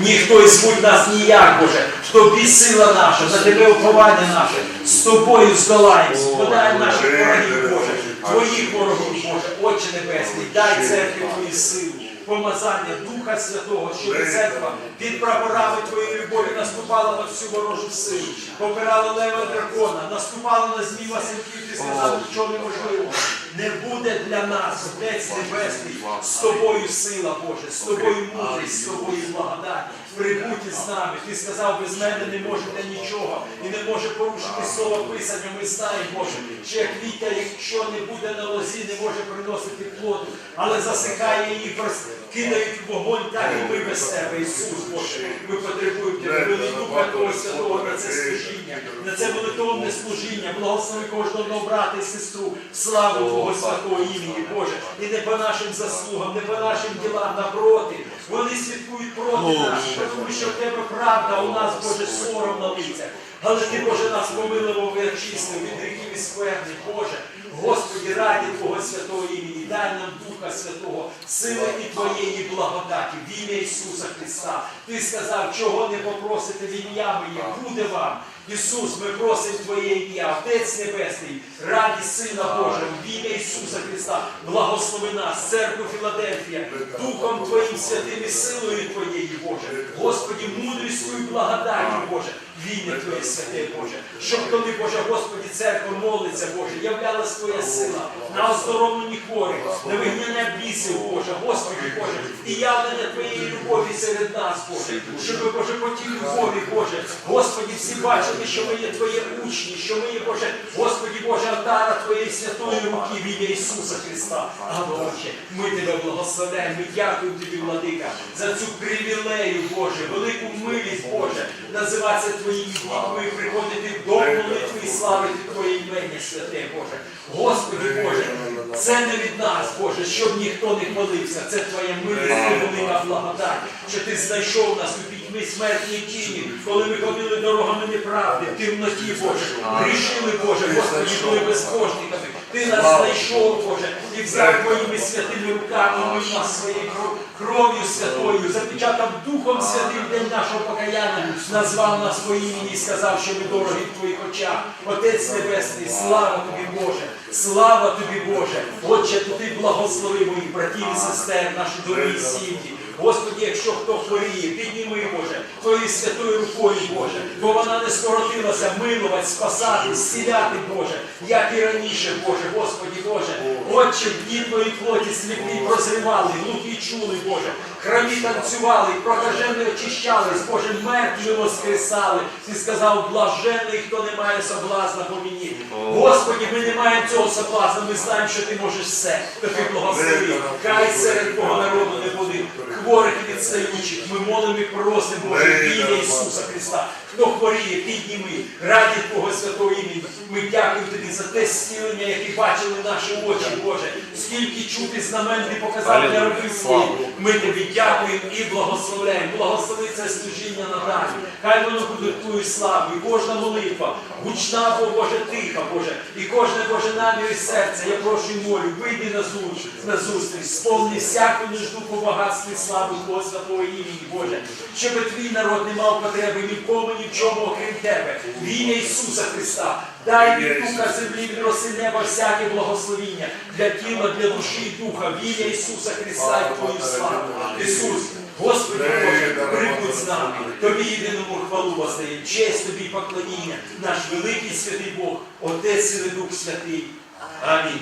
Ніхто і звуть нас ніяк, Боже. В тобі сила наша, на тебе уповання наше. З тобою здолаємось. Подай наших ворогів, Боже. Твоїх ворогів, Боже. Отче Небесний, дай церкві твої сили. Помазання Духа Святого, щоб церква під прапорами твоєї любові наступала на всю ворожу силу, попирала лева дракона, наступала на змій Васильків, ти сказав, що неможливо. Не буде для нас, Отець Небесний, з тобою сила Боже, з тобою мудрість, з тобою благодать. Прибудь з нами. Ти сказав, без мене не можете нічого і не може порушити слово Писання. Ми знаємо, Боже, що як вітя, якщо не буде на лозі, не може приносити плоду, але засихає її, прос- кидають вогонь, так і ми без тебе, Ісус Боже. Ми потребуємо тебе, вели Духа Твого Святого на це служіння, на це молитовне служіння. Благослови кожного брата і сестру славу Твого святого імені, Боже. І не по нашим заслугам, не по нашим ділам, напроти. Вони святкують проти нас, тому що в тебе правда, у нас, Боже, сором на лицях. Але ти, Боже, нас помилував і очистив від гріхів і Боже. Господі, раді Твого святого імені, дай нам Духа Святого, сили і Твоєї благодаті, в ім'я Ісуса Христа. Ти сказав, чого не попросите в ім'я моє, буде вам. Ісус, ми просимо Твоє ім'я, Отець Небесний, раді Сина Божого, в ім'я Ісуса Христа, благослови нас, церкву Філадельфія, Духом Твоїм святим і силою Твоєї, Боже. Господі, мудрістю і благодаті, Боже, в ім'я Твоє святе, Боже. Щоб коли, Боже, Господі, церква молиться, Боже, являлась Твоя сила на оздоровлені хворих, на вигнання бісів, Боже, Господи, Боже, і явлення Твоєї любові серед нас, Боже, щоб, Боже, по тій любові, Боже, Господі, всі бачили, що ми є Твої учні, що ми є, Боже, Господі, Боже, алтара Твоєї святої руки в ім'я Ісуса Христа. А Боже, ми Тебе благословляємо, ми дякуємо Тобі, Владика, за цю привілею, Боже, велику милість, Боже, називатися Твоїми славою приходити до молитви і славити Твоє імення, святе, Боже. Господи, Боже, це не від нас, Боже, щоб ніхто не хвалився. Це Твоя милість і велика благодать, що Ти знайшов нас у пітьмі смертній тіні, коли ми ходили дорогами неправди, в темноті, Боже, грішили, Боже, Господи, були безбожниками. Ти нас знайшов, Боже, і взяв Твоїми святими руками, мив нас своєю кров'ю святою, запечатав Духом Святим день нашого покаяння, назвав нас по імені і сказав, що ми дорогі в Твоїх очах. Отець Небесний, слава Тобі, Боже, слава Тобі, Боже. Отче, Ти благослови моїх братів і сестер, наші дорогі сім'ї. Господи, якщо хто хворіє, підніми, Боже, Твоєю святою рукою, Боже, бо вона не скоротилася милувати, спасати, зціляти, Боже, як і раніше, Боже, Господі, Боже. Отче, в дні Твої плоті сліпі прозрівали, глухі чули, Боже, храмі танцювали, прокажені очищались, Боже, мертві воскресали. Ти сказав, блажений, хто не має соблазна по мені. Господі, ми не маємо цього соблазна, ми знаємо, що ти можеш все. То ти благослови. Хай серед Твого народу не буде хворих і відстаючих. Ми молимо і просимо, Боже, ім'я Ісуса Христа. Хто хворіє, підніми, раді Твого святого імені. Ми дякуємо Тобі за те зцілення, яке бачили наші очі, Боже. Скільки чути знамен Ти показав для рабів своїх. Ми Тобі дякуємо і благословляємо. Благослови це служіння надалі. Хай воно буде Твою славу. І кожна молитва, гучна, бо Боже, тиха, Боже. І кожне Боже намір і серце. Я прошу і молю, вийди на зустріч, на зустріч, сповни всяку нужду по багатстві слави Твого святого імені, Боже. Щоб твій народ не мав потреби ні в кому, ні в чому, окрім Тебе. В ім'я Ісуса Христа. Дай від духа землі, роси неба всяке благословіння для тіла, для душі і духа. В ім'я Ісуса Христа і Твою славу. Ісус, Господи Боже, прибудь з нами. Тобі єдиному хвалу воздаємо. Честь тобі поклоніння. Наш великий святий Бог, Отець і Дух Святий. Амінь.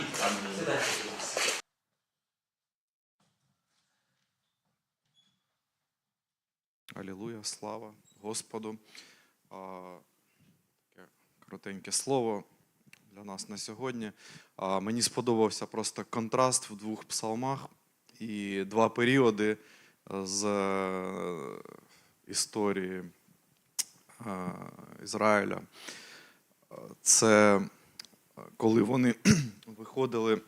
Алілуя, слава Господу. Таке коротеньке слово для нас на сьогодні. Мені сподобався просто контраст в двох псалмах і два періоди з е, історії е, Ізраїля. Це коли вони виходили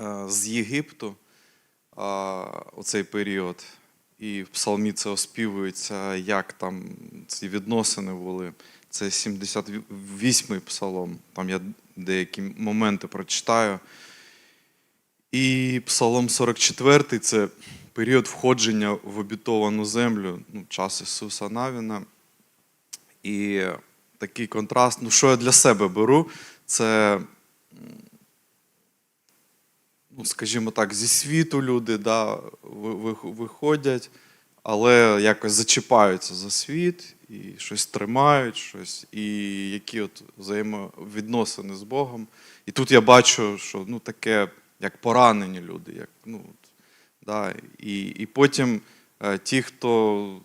е, з Єгипту а, оцей період. І в псалмі це оспівується, як там ці відносини були. Це 78-й псалом. Там я деякі моменти прочитаю. І псалом 44 це період входження в обітовану землю, ну, час Ісуса Навіна. І такий контраст, ну що я для себе беру, це, ну, скажімо так, зі світу люди да, ви- ви- виходять, але якось зачіпаються за світ і щось тримають, щось, і які от взаємовідносини з Богом. І тут я бачу, що ну, таке, як поранені люди, як, ну, да, і, і потім е, ті, хто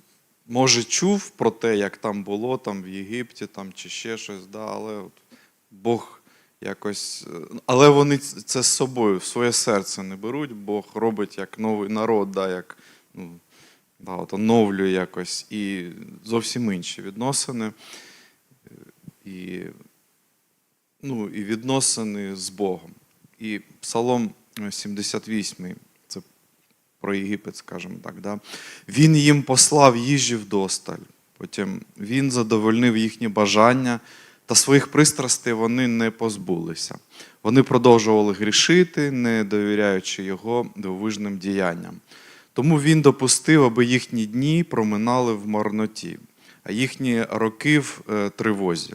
може чув про те, як там було там в Єгипті там, чи ще щось, да, але от Бог якось. е, Але вони це з собою в своє серце не беруть. Бог робить як новий народ, да, як ну, да, от оновлює якось і зовсім інші відносини. Е, І, ну, і відносини з Богом. І Псалом е, 78, це про Єгипет, скажімо так. Да? Він їм послав їжі вдосталь. Потім він задовольнив їхні бажання, та своїх пристрастей вони не позбулися. Вони продовжували грішити, не довіряючи його дивовижним діянням. Тому він допустив, аби їхні дні проминали в марноті, а їхні роки в е, тривозі.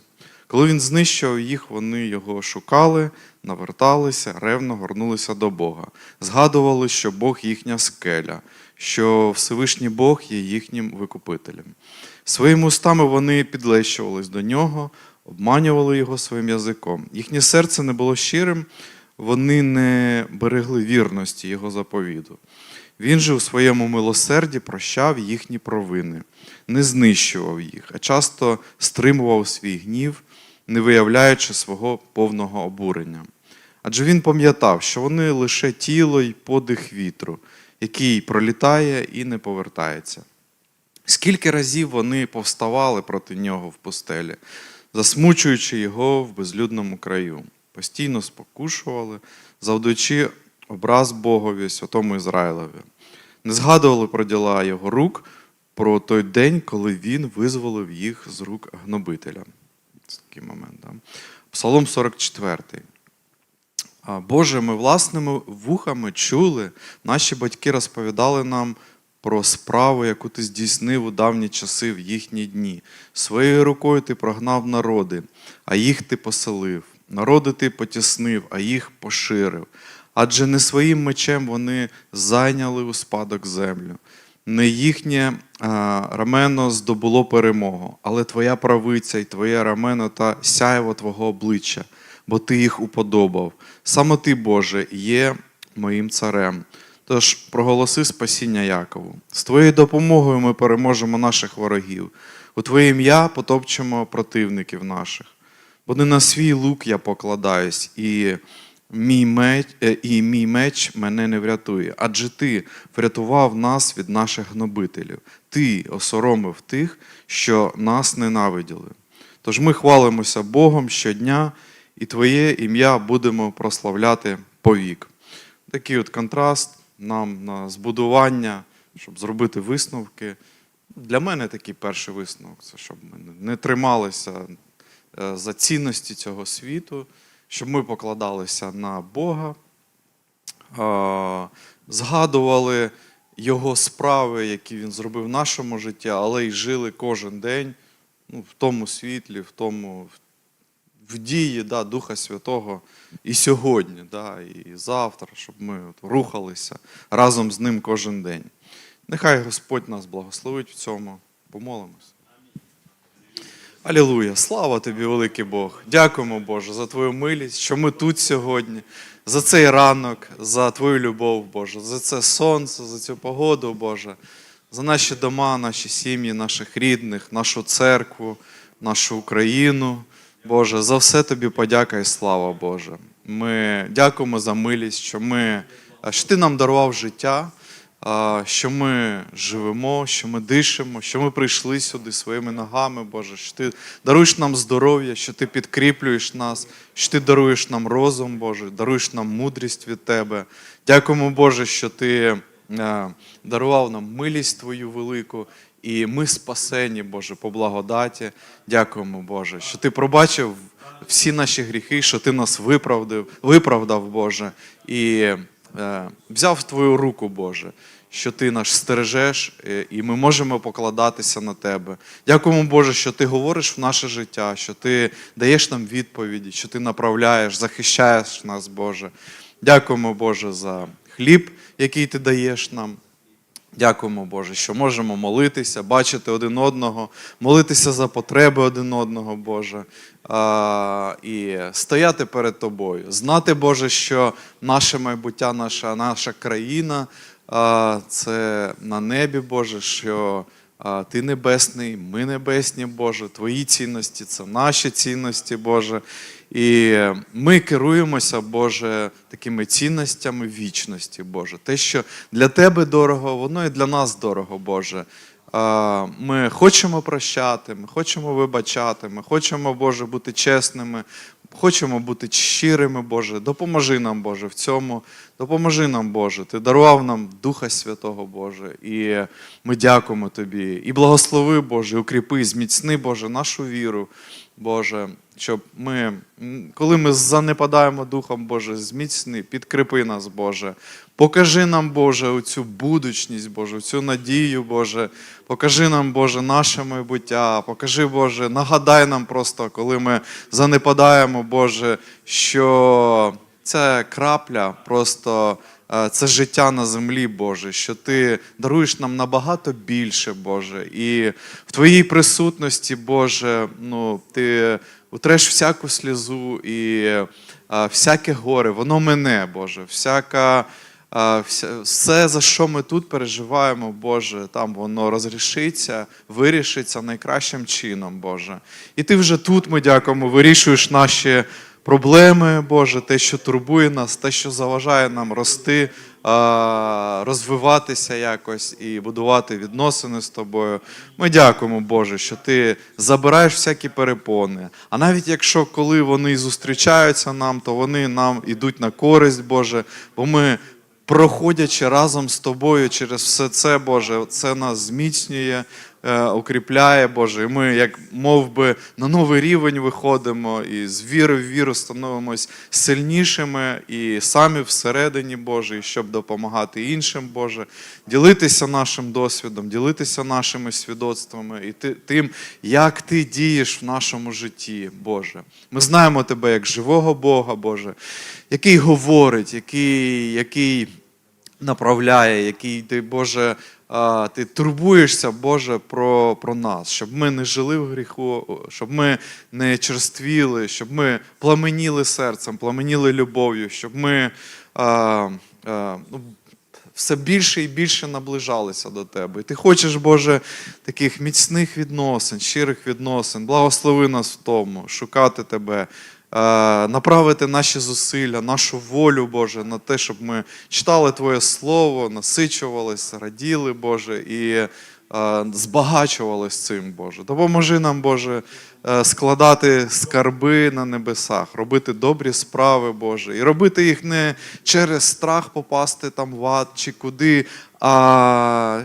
Коли він знищував їх, вони його шукали, наверталися, ревно горнулися до Бога. Згадували, що Бог їхня скеля, що Всевишній Бог є їхнім викупителем. Своїми устами вони підлещувались до нього, обманювали його своїм язиком. Їхнє серце не було щирим, вони не берегли вірності його заповіду. Він же у своєму милосерді прощав їхні провини, не знищував їх, а часто стримував свій гнів, не виявляючи свого повного обурення. Адже він пам'ятав, що вони лише тіло й подих вітру, який пролітає і не повертається. Скільки разів вони повставали проти нього в пустелі, засмучуючи його в безлюдному краю, постійно спокушували, завдаючи образ Богові, святому Ізраїлеві. Не згадували про діла його рук, про той день, коли він визволив їх з рук гнобителя. Такий момент. Псалом 44. Боже, ми власними вухами чули, наші батьки розповідали нам про справу, яку ти здійснив у давні часи в їхні дні. Своєю рукою ти прогнав народи, а їх ти поселив. Народи ти потіснив, а їх поширив. Адже не своїм мечем вони зайняли у спадок землю. Не їхнє рамено здобуло перемогу, але твоя правиця і твоє рамено та сяйво твого обличчя, бо ти їх уподобав. Саме ти, Боже, є моїм царем. Тож проголоси спасіння Якову. З твоєю допомогою ми переможемо наших ворогів. У Твоє ім'я потопчемо противників наших. Бо не на свій лук я покладаюсь, і мій меч, е, і мій меч мене не врятує. Адже ти врятував нас від наших гнобителів. Ти осоромив тих, що нас ненавиділи. Тож ми хвалимося Богом щодня, і Твоє ім'я будемо прославляти повік. Такий от контраст нам на збудування, щоб зробити висновки. Для мене такий перший висновок це щоб ми не трималися е, за цінності цього світу, щоб ми покладалися на Бога, згадували Його справи, які Він зробив в нашому житті, але й жили кожен день ну, в тому світлі, в тому в дії да, Духа Святого і сьогодні, да, і завтра, щоб ми от рухалися разом з ним кожен день. Нехай Господь нас благословить в цьому. Помолимось. Алілуя! Слава тобі, великий Бог! Дякуємо, Боже, за Твою милість, що ми тут сьогодні, за цей ранок, за Твою любов, Боже, за це сонце, за цю погоду, Боже, за наші дома, наші сім'ї, наших рідних, нашу церкву, нашу Україну. Боже, за все тобі подяка і слава, Боже. Ми дякуємо за милість, що ми, що Ти нам дарував життя, що ми живемо, що ми дишимо, що ми прийшли сюди своїми ногами, Боже, що Ти даруєш нам здоров'я, що Ти підкріплюєш нас, що Ти даруєш нам розум, Боже, даруєш нам мудрість від Тебе. Дякуємо, Боже, що Ти е, дарував нам милість Твою велику. І ми спасені, Боже, по благодаті. Дякуємо, Боже, що Ти пробачив всі наші гріхи, що Ти нас виправдав, виправдав, Боже, і взяв в Твою руку, Боже, що ти нас стережеш, е, і ми можемо покладатися на тебе. Дякуємо, Боже, що ти говориш в наше життя, що ти даєш нам відповіді, що ти направляєш, захищаєш нас, Боже. Дякуємо, Боже, за хліб, який ти даєш нам. Дякуємо, Боже, що можемо молитися, бачити один одного, молитися за потреби один одного, Боже, і стояти перед Тобою. Знати, Боже, що наше майбуття, наша, наша країна це на небі, Боже, що Ти небесний, ми небесні, Боже, Твої цінності це наші цінності, Боже. І ми керуємося, Боже, такими цінностями вічності, Боже. Те, що для Тебе дорого, воно і для нас дорого, Боже. Ми хочемо прощати, ми хочемо вибачати, ми хочемо, Боже, бути чесними, хочемо бути щирими, Боже. Допоможи нам, Боже, в цьому. Допоможи нам, Боже. Ти дарував нам Духа Святого, Боже. І ми дякуємо Тобі. І благослови, Боже, укріпи, зміцни, Боже, нашу віру, Боже, щоб ми, коли ми занепадаємо Духом, Боже, зміцни, підкріпи нас, Боже. Покажи нам, Боже, оцю будучність, Боже, цю надію, Боже. Покажи нам, Боже, наше майбуття. Покажи, Боже, нагадай нам просто, коли ми занепадаємо, Боже, що ця крапля просто. Е, Це життя на землі, Боже, що Ти даруєш нам набагато більше, Боже. І в Твоїй присутності, Боже, ну, Ти утреш всяку сльозу і а, всяке горе, воно мене, Боже, всяка. вся- Все, за що ми тут переживаємо, Боже, там воно розрішиться, вирішиться найкращим чином, Боже. І ти вже тут, ми дякуємо, вирішуєш наші проблеми, Боже, те, що турбує нас, те, що заважає нам рости, розвиватися якось і будувати відносини з тобою. Ми дякуємо, Боже, що ти забираєш всякі перепони. А навіть якщо коли вони зустрічаються нам, то вони нам ідуть на користь, Боже, бо ми. Проходячи разом з тобою через все це, Боже, це нас зміцнює, укріпляє, Боже. І ми, як мов би, на новий рівень виходимо і з віри в віру становимось сильнішими і самі всередині, Боже, і щоб допомагати іншим, Боже, ділитися нашим досвідом, ділитися нашими свідоцтвами і тим, як ти дієш в нашому житті, Боже. Ми знаємо Тебе як живого Бога, Боже, який говорить, який, який направляє, який ти, Боже, ти турбуєшся, Боже, про, про нас, щоб ми не жили в гріху, щоб ми не черствіли, щоб ми пламеніли серцем, пламеніли любов'ю, щоб ми а, а, ну, все більше і більше наближалися до тебе. І ти хочеш, Боже, таких міцних відносин, щирих відносин. Благослови нас в тому, шукати тебе, направити наші зусилля, нашу волю, Боже, на те, щоб ми читали Твоє Слово, насичувалися, раділи, Боже, і е, збагачувались цим, Боже. Допоможи нам, Боже, е, складати скарби на небесах, робити добрі справи, Боже, і робити їх не через страх попасти там в ад чи куди, а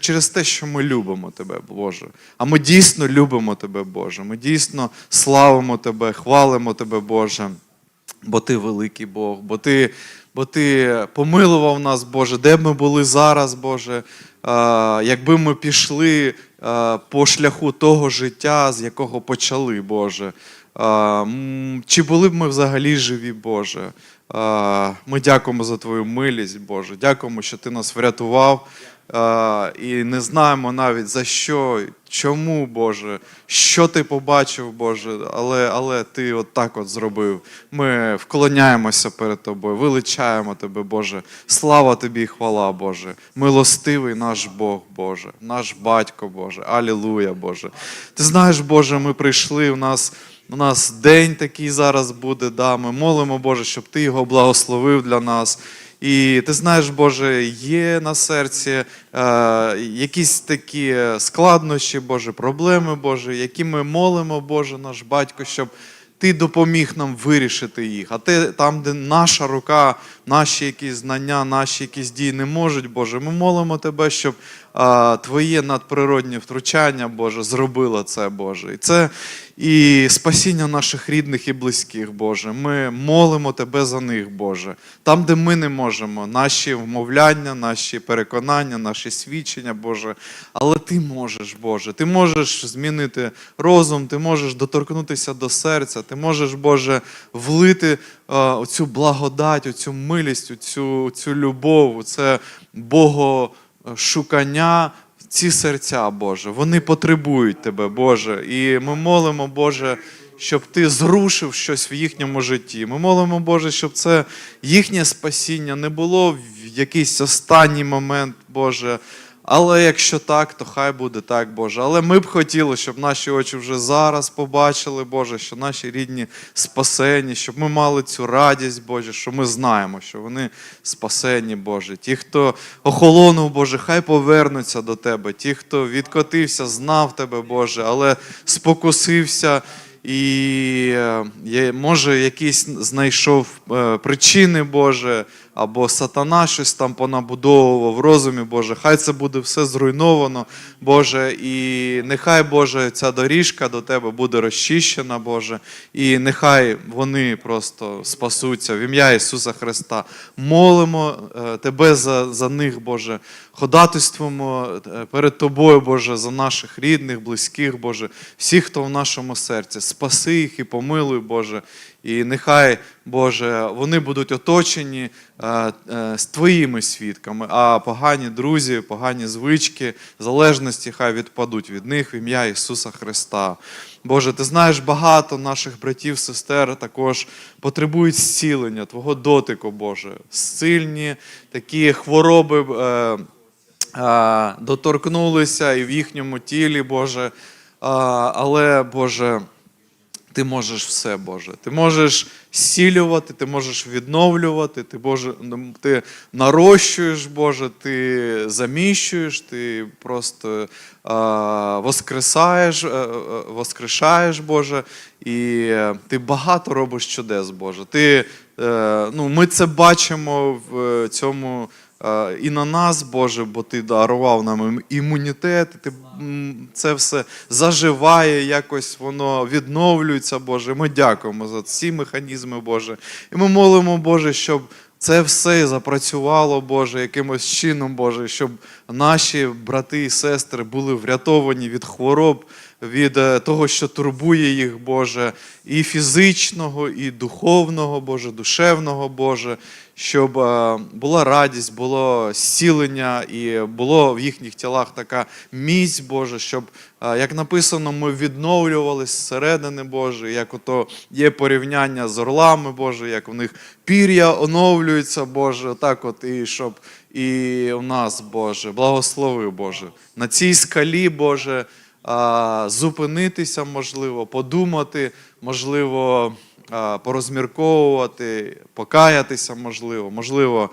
через те, що ми любимо Тебе, Боже. А ми дійсно любимо Тебе, Боже. Ми дійсно славимо Тебе, хвалимо Тебе, Боже. Бо ти великий Бог, бо ти, бо ти помилував нас, Боже, де б ми були зараз, Боже, якби ми пішли по шляху того життя, з якого почали, Боже. Чи були б ми взагалі живі, Боже? Ми дякуємо за Твою милість, Боже. Дякуємо, що Ти нас врятував. А, І не знаємо навіть за що, чому, Боже, що ти побачив, Боже, але, але ти от так от зробив. Ми вклоняємося перед Тобою, величаємо Тебе, Боже. Слава Тобі і хвала, Боже. Милостивий наш Бог, Боже, наш батько, Боже. Алілуя, Боже. Ти знаєш, Боже, ми прийшли, у нас. У нас день такий зараз буде, да, ми молимо, Боже, щоб Ти його благословив для нас. І ти знаєш, Боже, є на серці е, якісь такі складнощі, Боже, проблеми, Боже, які ми молимо, Боже, наш батько, щоб ти допоміг нам вирішити їх. А ти там, де наша рука, наші якісь знання, наші якісь дії не можуть, Боже, ми молимо Тебе, щоб Твоє надприроднє втручання, Боже, зробило це, Боже. І це і спасіння наших рідних і близьких, Боже. Ми молимо Тебе за них, Боже. Там, де ми не можемо, наші вмовляння, наші переконання, наші свідчення, Боже. Але Ти можеш, Боже. Ти можеш змінити розум, ти можеш доторкнутися до серця, ти можеш, Боже, влити оцю благодать, оцю милість, оцю, цю любов, це богошукання в ці серця, Боже. Вони потребують Тебе, Боже. І ми молимо, Боже, щоб Ти зрушив щось в їхньому житті. Ми молимо, Боже, щоб це їхнє спасіння не було в якийсь останній момент, Боже. Але якщо так, то хай буде так, Боже. Але ми б хотіли, щоб наші очі вже зараз побачили, Боже, що наші рідні спасені, щоб ми мали цю радість, Боже, що ми знаємо, що вони спасені, Боже. Ті, хто охолонув, Боже, хай повернуться до Тебе. Ті, хто відкотився, знав Тебе, Боже, але спокусився. І е, може якийсь знайшов е, причини, Боже, або сатана щось там понабудовував в розумі, Боже. Хай це буде все зруйновано, Боже, і нехай, Боже, ця доріжка до Тебе буде розчищена, Боже, і нехай вони просто спасуться в ім'я Ісуса Христа. Молимо е, Тебе за, за них, Боже. Ходатайствуємо е, перед Тобою, Боже, за наших рідних, близьких, Боже, всіх, хто в нашому серці. Спаси їх і помилуй, Боже. І нехай, Боже, вони будуть оточені е, е, з Твоїми свідками, а погані друзі, погані звички, залежності хай відпадуть від них в ім'я Ісуса Христа. Боже, ти знаєш, багато наших братів, сестер також потребують зцілення, Твого дотику, Боже. Сильні такі хвороби. Е, а, доторкнулися і в їхньому тілі, Боже. А, але, Боже, ти можеш все, Боже. Ти можеш зцілювати, ти можеш відновлювати, ти, Боже, ти нарощуєш, Боже, ти заміщуєш, ти просто а, воскресаєш, е, е, воскрешаєш, Боже, і е, ти багато робиш чудес, Боже. Ти, е, ну, ми це бачимо в цьому. І на нас, Боже, бо Ти дарував нам імунітет, ти це все заживає, якось воно відновлюється, Боже. Ми дякуємо за ці механізми, Боже. І ми молимо, Боже, щоб це все запрацювало, Боже, якимось чином, Боже, щоб наші брати і сестри були врятовані від хвороб, від е, того, що турбує їх, Боже, і фізичного, і духовного, Боже, душевного, Боже, щоб е, була радість, було зцілення і було в їхніх тілах така міць, Боже, щоб, е, як написано, ми відновлювались зсередини, Боже, як ото є порівняння з орлами, Боже, як у них пір'я оновлюється, Боже, так от, і щоб і в нас, Боже, благослови, Боже, на цій скалі, Боже, зупинитися, можливо, подумати, можливо, порозмірковувати, покаятися, можливо, можливо,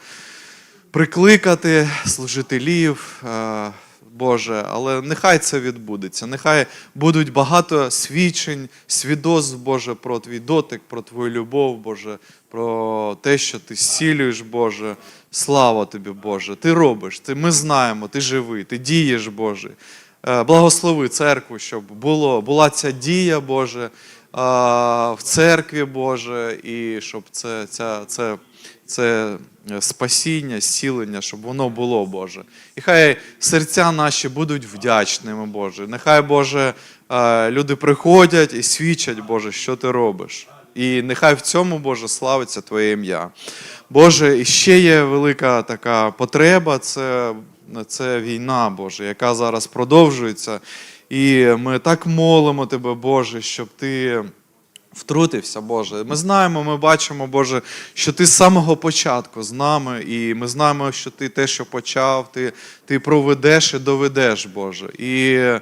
прикликати служителів. Боже, але нехай це відбудеться. Нехай будуть багато свідчень, свідоцтв, Боже, про твій дотик, про твою любов, Боже, про те, що ти зцілюєш, Боже. Слава тобі, Боже. Ти робиш, ти, ми знаємо, ти живий, ти дієш, Боже. Е, Благослови церкву, щоб було, була ця дія, Боже, в церкві, Боже, і щоб це, ця, це, це спасіння, зцілення, щоб воно було, Боже. І хай серця наші будуть вдячними, Боже. Нехай, Боже, е, люди приходять і свідчать, Боже, що ти робиш. І нехай в цьому, Боже, славиться Твоє ім'я. Боже, і ще є велика така потреба, це, це війна, Боже, яка зараз продовжується. І ми так молимо Тебе, Боже, щоб Ти втрутився, Боже. Ми знаємо, ми бачимо, Боже, що Ти з самого початку з нами, і ми знаємо, що Ти те, що почав, Ти, ти проведеш і доведеш, Боже. І е,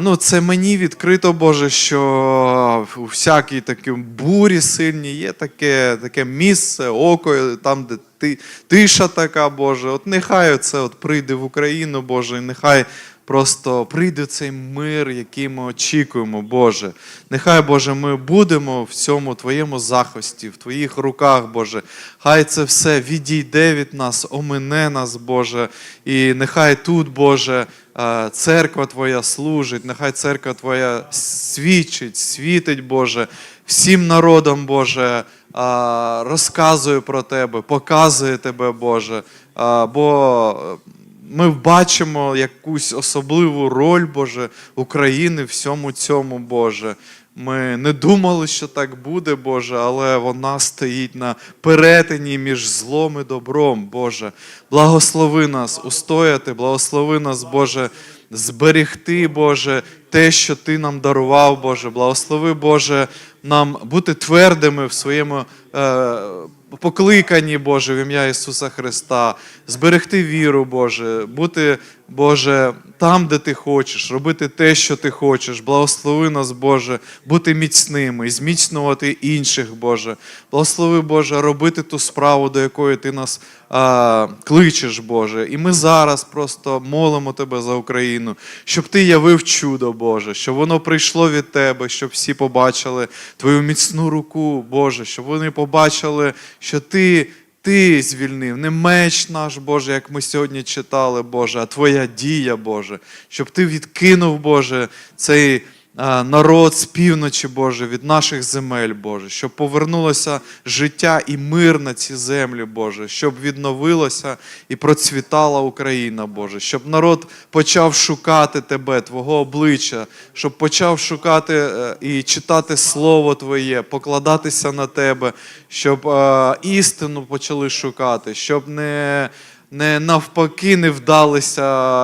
ну, це мені відкрито, Боже, що у всякій такій бурі сильній є таке, таке місце, око, там, де ти, тиша така, Боже. От нехай це от прийде в Україну, Боже, і нехай просто прийде цей мир, який ми очікуємо, Боже. Нехай, Боже, ми будемо в цьому Твоєму захисті, в Твоїх руках, Боже. Хай це все відійде від нас, омине нас, Боже. І нехай тут, Боже, е, церква Твоя служить, нехай церква Твоя свідчить, світить, Боже, всім народам, Боже, розказує про Тебе, показує Тебе, Боже. Бо ми бачимо якусь особливу роль, Боже, України в всьому цьому, Боже. Ми не думали, що так буде, Боже, але вона стоїть на перетині між злом і добром, Боже. Благослови нас устояти, благослови нас, Боже, зберегти, Боже, те, що Ти нам дарував, Боже. Благослови, Боже, нам бути твердими в своєму е, покликанні, Боже, в ім'я Ісуса Христа, зберегти віру, Боже, бути, Боже, там, де Ти хочеш, робити те, що Ти хочеш. Благослови нас, Боже, бути міцними і зміцнювати інших, Боже. Благослови, Боже, робити ту справу, до якої Ти нас а, кличеш, Боже. І ми зараз просто молимо Тебе за Україну, щоб Ти явив чудо, Боже, щоб воно прийшло від Тебе, щоб всі побачили Твою міцну руку, Боже, щоб вони побачили, що Ти. Ти звільнив не меч наш, Боже, як ми сьогодні читали, Боже, а Твоя дія, Боже, щоб Ти відкинув, Боже, цей народ з півночі, Боже, від наших земель, Боже, щоб повернулося життя і мир на ці землі, Боже, щоб відновилося і процвітала Україна, Боже, щоб народ почав шукати Тебе, Твого обличчя, щоб почав шукати е, і читати Слово Твоє, покладатися на Тебе, щоб е, істину почали шукати, щоб не не навпаки не вдалися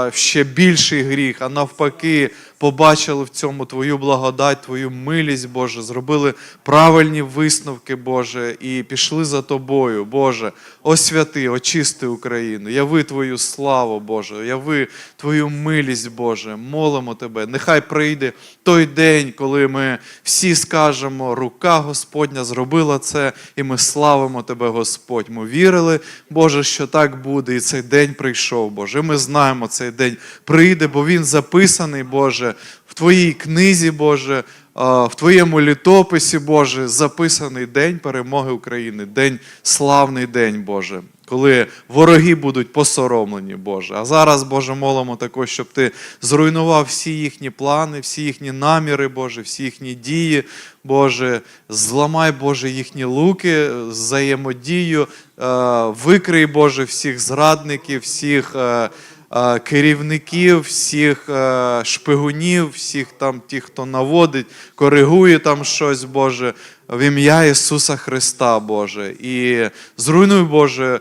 в ще більший гріх, а навпаки побачили в цьому Твою благодать, Твою милість, Боже, зробили правильні висновки, Боже, і пішли за Тобою, Боже. Освяти, очисти Україну, яви Твою славу, Боже, яви Твою милість, Боже. Молимо Тебе. Нехай прийде той день, коли ми всі скажемо, рука Господня зробила це, і ми славимо Тебе, Господь. Ми вірили, Боже, що так буде, і цей день прийшов, Боже. Ми знаємо, цей день прийде, бо він записаний, Боже, в Твоїй книзі, Боже, в Твоєму літописі, Боже, записаний день перемоги України, день славний день, Боже. Коли вороги будуть посоромлені, Боже. А зараз, Боже, молимо також, щоб Ти зруйнував всі їхні плани, всі їхні наміри, Боже, всі їхні дії, Боже, зламай, Боже, їхні луки, взаємодію, е, викрий, Боже, всіх зрадників, всіх. Е, е, Керівників, всіх е, шпигунів, всіх там тих, хто наводить, коригує там щось, Боже, в ім'я Ісуса Христа, Боже. І зруйнуй, Боже,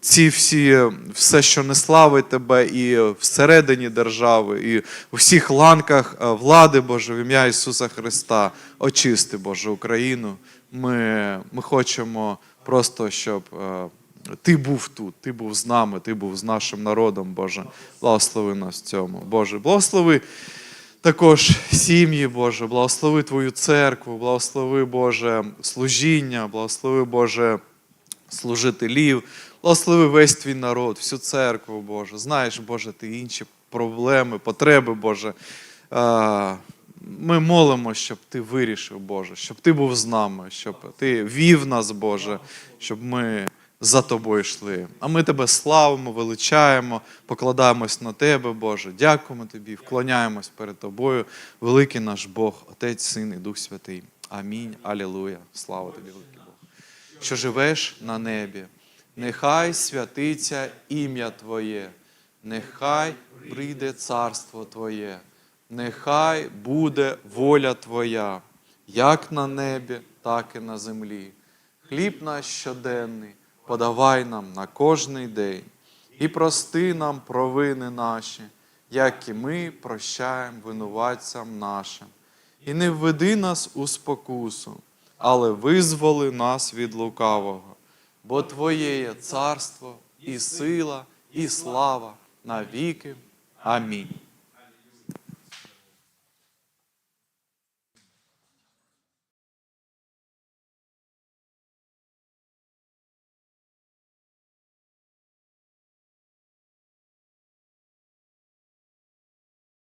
ці всі, все, що не славить Тебе, і всередині держави, і у всіх ланках влади, Боже, в ім'я Ісуса Христа. Очисти, Боже, Україну. Ми, ми хочемо просто, щоб. Ти був тут, ти був з нами, ти був з нашим народом, Боже. Благослови нас в цьому. Боже, благослови також сім'ї, Боже, благослови Твою церкву, благослови, Боже, служіння, благослови, Боже, служителів, благослови весь твій народ, всю церкву, Боже. Знаєш, Боже, ти інші проблеми, потреби, Боже. Ми молимо, щоб ти вирішив, Боже, щоб ти був з нами, щоб ти вів нас, Боже, щоб ми за тобою йшли. А ми тебе славимо, величаємо, покладаємось на тебе, Боже. Дякуємо тобі, вклоняємось перед тобою. Великий наш Бог, Отець, Син і Дух Святий. Амінь. Алілуя. Слава тобі, великий Бог. Що живеш на небі, нехай святиться ім'я Твоє, нехай прийде царство Твоє, нехай буде воля Твоя, як на небі, так і на землі. Хліб наш щоденний подавай нам на кожний день і прости нам провини наші, як і ми прощаємо винуватцям нашим. І не введи нас у спокусу, але визволи нас від лукавого. Бо Твоє є царство, і сила, і слава навіки. Амінь.